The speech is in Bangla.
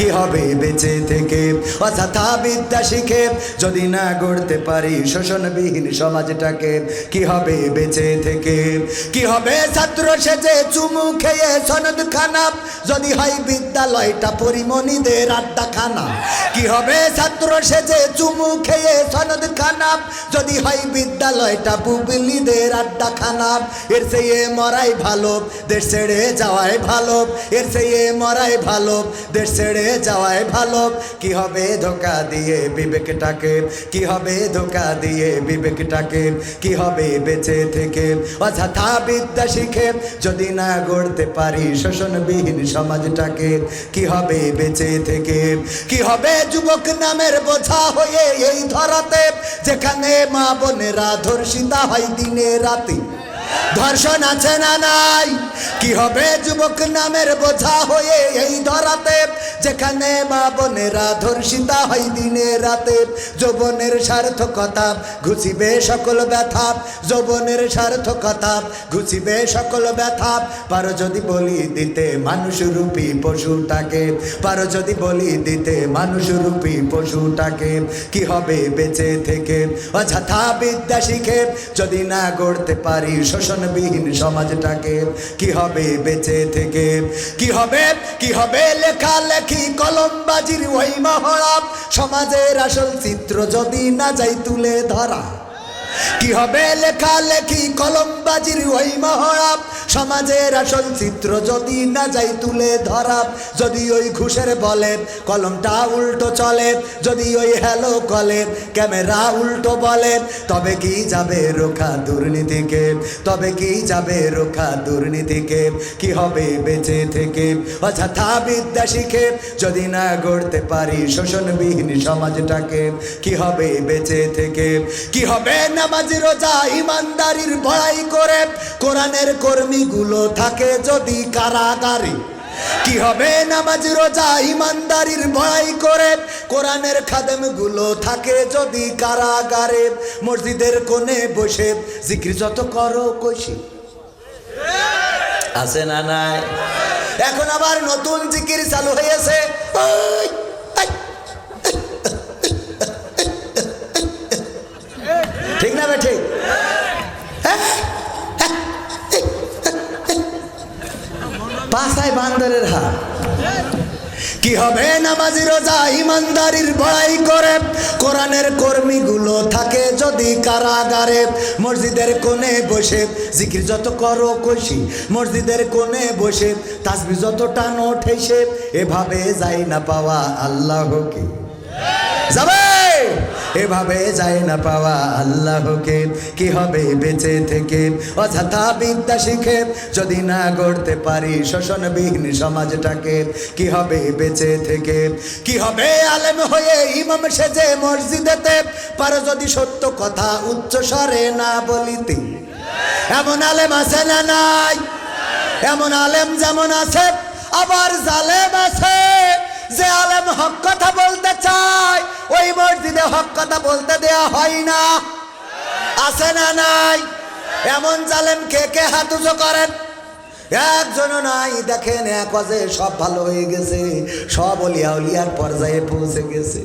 কি হবে বেঁচে থেকে? অযথা বিদ্যা শিখে যদি না গড়তে পারি শোষণবিহীন সমাজটাকে, কি হবে বেঁচে থেকে? কি হবে ছাত্র সেজে চুমু খেয়ে সনদ খানা যদি হয় বিদ্যালয়টা পরিমণিদের আড্ডা খানা কি হবে ছাত্র সেজে চুমু খেয়ে সনদ খানা যদি হয় বিদ্যালয়টা বুবলিদের আড্ডা খানা এর চেয়ে মরাই ভালো, দেশ ছেড়ে যাওয়াই ভালো। এর চেয়ে মরাই ভালো, দেশ ছেড়ে যাওয়াই ভালো। কি হবে ধোকা দিয়ে বিবেকটাকে? কি হবে ধোকা দিয়ে বিবেকটাকে? কি হবে বেঁচে থেকে? অযথা বিদ্যা শিখে যদি না গড়তে পারি শোষণবিহীন সমাজটাকে, কি হবে বেঁচে থেকে? কি হবে যুবক নামের বোঝা হয়ে এই ধরাতে? যেখানে মা বোনেরা ধর্ষিতা হয় দিনে রাতে। ধর্ষণ আছে না নাই? কি হবে যুবক নামের বোঝা হয়ে এই ধরাতে? যেখানে মা বোনেরা ধর্ষিতা হয় দিনে রাতে, যৌবনের সার্থকতা ঘুচিবে সকল ব্যথা। যৌবনের সার্থকতা ঘুচিবে সকল ব্যথা। পারো যদি বলি দিতে মানুষ রূপী পশুটাকে, পারো যদি বলি দিতে মানুষ রূপী পশুটাকে, কি হবে বেঁচে থেকে? অযথা বিদ্যা শিখে যদি না গড়তে পারি শোষণবিহীন সমাজটাকে কি হবে বেঁচে থেকে? কি হবে? কি হবে? লেখালেখি কলমবাজির ওই মহড়া। সমাজের আসল চিত্র যদি না যাই তুলে ধরা। কি হবে লেখালেখি কলমবাজির ওই মহড়া সমাজের আসল চিত্র যদি না যাই তুলে ধরা যদি ওই ঘুষের বলে কলমটা উল্টো চলে, যদি ওই হ্যালো কলে ক্যামেরা উল্টো বলে, তবে কি যাবে রোখা দুর্নীতিকে? তবে কি যাবে রোখা দুর্নীতিকে? কি হবে বেঁচে থেকে? অযথা বিদ্যা শিখে যদি না গড়তে পারি শোষণবিহীন সমাজটাকে, কি হবে বেঁচে থেকে? কি হবে নামাজ রোজা ইমানদারির বড়াই করে কোরআনের কর্মীগুলো থাকে যদি কারাগারে। কি হবে নামাজ রোজা ইমানদারির ভয় করে কোরআনের খাদেমগুলো থাকে যদি কারাগারে। মসজিদের কোণে বসে জিক্রি যত করো কষি আছে না নাই? এখন আবার নতুন জিকির চালু হয়েছে। ঠিক না বে ঠিক? পাশায় বান্দরের কি হবে নামাজি রোজা? ইমানদারির বড়াই করে। কোরআনের কর্মীগুলো থাকে যদি কারাগারে। মসজিদের কোণে বসে জিকির যত করো কষি মসজিদের কোণে বসে তাসবি যত টানো ঠেসে এভাবে যাই না পাওয়া আল্লাহকে। যাবে? এভাবে যায় না পাওয়া আল্লাহকে। কি হবে বেঁচে থেকে? অযথা বিদ্যা শিখে যদি না গড়তে পারি শোষণবিহীন সমাজটাকে, কি হবে বেঁচে থেকে? কি হবে আলেম হয়ে ইমাম সেজে মসজিদেতে? পারো যদি সত্য কথা উচ্চ স্বরে না বলিতে। এমন আলেম আছে না নাই? এমন আলেম যেমন আছে, আবার জালেম আছে। যে আলেম হক কথা বলতে চায়, ওই মসজিদে হক কথা বলতে দেয়া হয় না। আছে না নাই? এমন জালেম কে কে হাত উঁচু করেন? একজনও নাই, দেখেন এক সব ভালো হয়ে গেছে, সব অলিয়া অলিয়ার পর্যায়ে পৌঁছে গেছে।